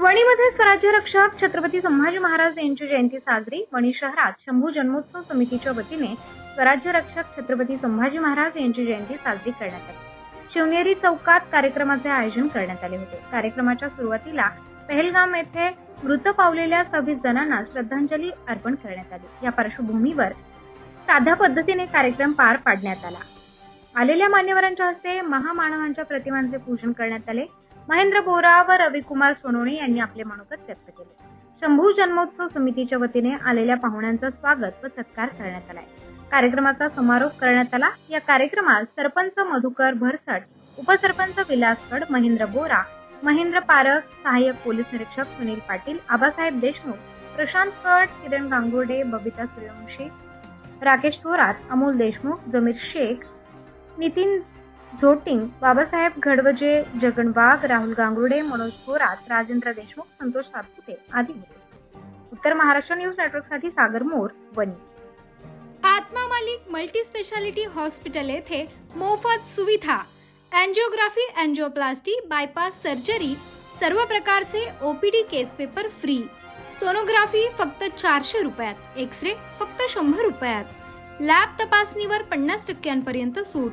वणीमध्ये स्वराज्य रक्षक छत्रपती संभाजी महाराज यांची जयंती साजरी. वणी शहरात शंभू जन्मोत्सव समितीच्या वतीने स्वराज्य रक्षक छत्रपती संभाजी महाराज यांची जयंती साजरी करण्यात आली. शिवनेरी चौकात कार्यक्रमाचे आयोजन करण्यात आले होते. कार्यक्रमाच्या सुरुवातीला पहलगाम येथे मृत पावलेल्या सव्वीस जणांना श्रद्धांजली अर्पण करण्यात आली. या पार्श्वभूमीवर साध्या पद्धतीने कार्यक्रम पार पाडण्यात आला. आलेल्या मान्यवरांच्या हस्ते महामानवांच्या प्रतिमांचे पूजन करण्यात आले. महेंद्र बोरा व रविकुमार सोनोणे यांनी आपले मनोगत व्यक्त केले. शंभू जन्मोत्सव समितीच्या वतीने आलेल्या पाहुण्यांचं स्वागत व सत्कार करण्यात आलाय. कार्यक्रमाचा समारोप करण्यात आला. या कार्यक्रमात सरपंच मधुकर भरसट उपसरपंच विलासगड महेंद्र बोरा महेंद्र पारख सहाय्यक पोलीस निरीक्षक सुनील पाटील आबासाहेब देशमुख प्रशांत कट किरण गांगुर्डे बबिता सूर्यवंशी राकेश थोरात अमोल देशमुख जमीर शेख नितीन झोटिंग बाबासाहेब घडवजे जगन वाघ राहुल गांगुर्डे मनोज थोरात राजेंद्र देशमुख संतोष सातपुते आदी होते. उत्तर महाराष्ट्र न्यूज नेटवर्कसाठी Sagar More Wani. Atma Malik multi speciality hospital येथे मोफत सुविधा अँजिओग्राफी अँजिओप्लास्टी बायपास सर्जरी सर्व प्रकारचे OPD case paper free. Sonography फक्त चारशे रुपयात एक्स रे फक्त शंभर रुपयात. लॅब तपासणीवर पन्नास टक्क्यांपर्यंत सूट.